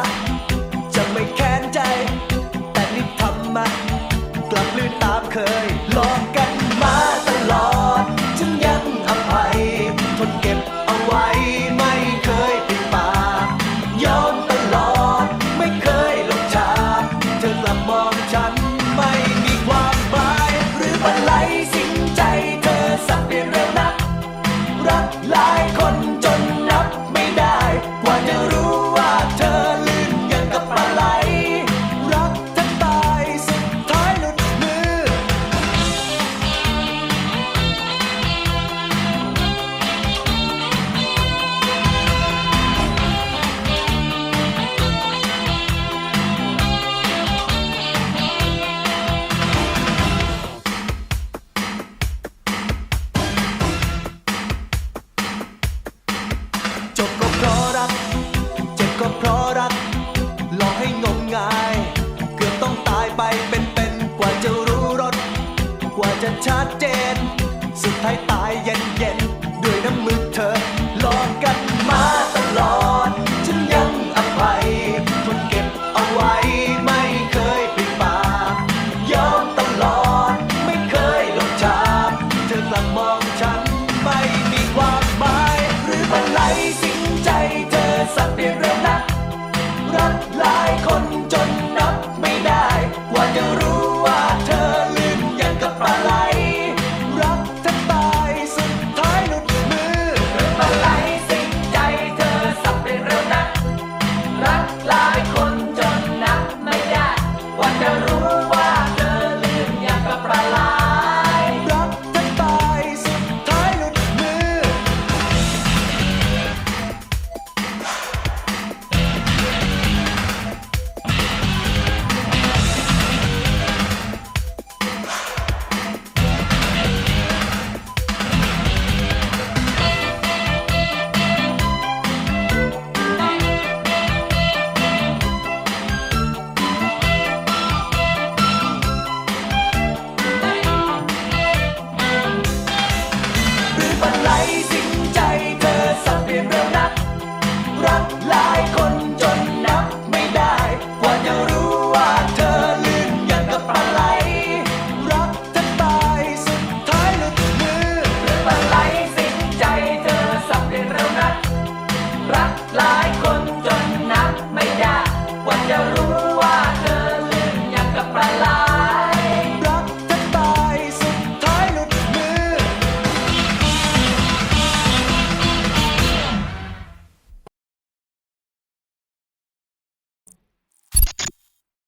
ะ จะไม่แค้นใจ แต่นี่ทำไมกลับลืมตามเคยลองกันมาตลอด ฉันยังอภัยทนเก็บเอาไว้ไม่เคยปิดปากยอมตลอด ไม่เคยหลงชาเธอลัมองฉันไม่มีความหมายหรืออะไร ไปเป็นๆกว่าจะรู้รสกว่าจะชัดเจน สุดท้ายตายเย็นๆด้วยน้ำมือเธอลองกัน not like